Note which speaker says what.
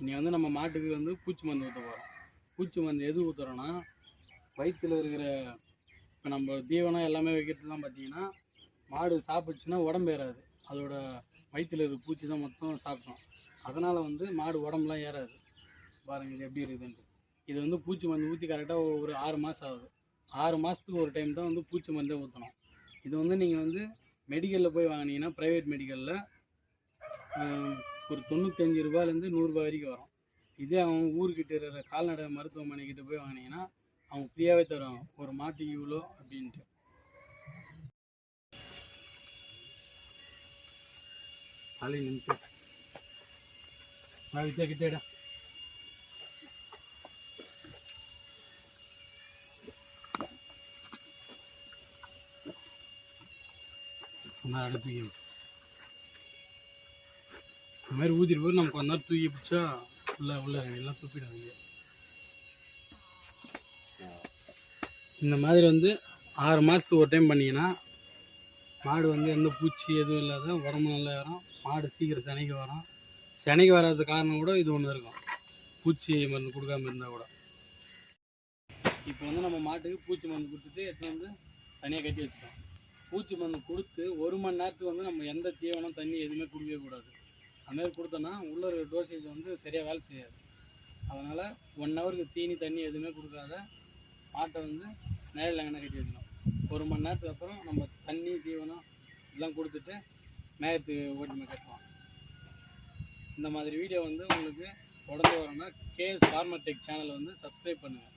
Speaker 1: இனி வந்து நம்ம மாட்டுக்கு வந்து பூச்சி மருந்து ஊற்ற போகிறோம் பூச்சி மருந்து எது ஊற்றுறோன்னா வயிற்றில் இருக்கிற இப்போ நம்ம தீவனம் எல்லாமே வைக்கிறதுலாம் பார்த்தீங்கன்னா மாடு சாப்பிடுச்சுன்னா உடம்பு ஏறாது. அதோட வயிற்றில் இருக்கிற பூச்சி தான் மொத்தம் சாப்பிட்டோம் அதனால் வந்து மாடு உடம்புலாம் ஏறாது. பாருங்க இது எப்படி இருக்குதுன்ட்டு இது வந்து பூச்சி மருந்து ஊற்றி கரெக்டாக ஒரு ஆறு மாதம் ஆகுது. ஆறு மாதத்துக்கு ஒரு டைம் தான் வந்து பூச்சி மருந்தே ஊற்றணும் இது வந்து நீங்கள் வந்து மெடிக்கலில் போய் வாங்கினீங்கன்னா ப்ரைவேட் மெடிக்கலில் ஒரு தொண்ணூத்தஞ்சு ரூபாயிலேருந்து நூறுரூபா வரைக்கும் வரும். இதே அவன் ஊர்கிட்ட இருக்கிற கால்நடை மருத்துவமனைக்கிட்ட போய் வாங்கினீங்கன்னா அவங்க ஃப்ரீயாகவே தருவாங்க ஒரு மாட்டுக்கு இவ்வளோ அப்படின்ட்டு. காலையில் நின்று வித்தியா கிட்டேடா நான் அடுத்து இந்த மாதிரி ஊதிட்டு போய் நம்ம கொஞ்ச நேரம் தூக்கி பிடிச்சா உள்ள உள்ள எல்லாம் துப்பிடுவாங்க இந்த மாதிரி வந்து ஆறு மாதத்துக்கு ஒரு டைம் பண்ணிங்கன்னா மாடு வந்து எந்த பூச்சி எதுவும் இல்லாத உரமும் நல்லா வரும். மாடு சீக்கிரம் சினைக்கு வரும். சினைக்கு வராத காரணம் கூட இது ஒன்று இருக்கும். பூச்சி மருந்து கொடுக்காம இருந்தால் கூட. இப்போ வந்து நம்ம மாட்டுக்கு பூச்சி மருந்து கொடுத்துட்டு எடுத்துன்னு வந்து தனியாக கட்டி வச்சுக்கோம் பூச்சி மருந்து கொடுத்து ஒரு மணி நேரத்துக்கு வந்து நம்ம எந்த தீவனம் தண்ணி எதுவுமே குடிக்கவே கூடாது. அதுமாரி கொடுத்தோன்னா உள்ள இருக்கிற டோசேஜ் வந்து சரியாக வேலை செய்யாது. அதனால் ஒன் ஹவருக்கு தீனி தண்ணி எதுவுமே கொடுக்காத மாட்டை வந்து நிழல் எங்கன்னா கட்டி வைக்கணும் ஒரு மணி நேரத்துக்கு அப்புறம் நம்ம தண்ணி தீவனம் எல்லாம் கொடுத்துட்டு மேயத்துக்கு ஓட்டி கட்டலாம் இந்த மாதிரி வீடியோ வந்து உங்களுக்கு தொடர்ந்து வரணும்னா கேஎஸ் ஃபார்மர் டெக் சேனலை வந்து சப்ஸ்கிரைப் பண்ணுங்கள்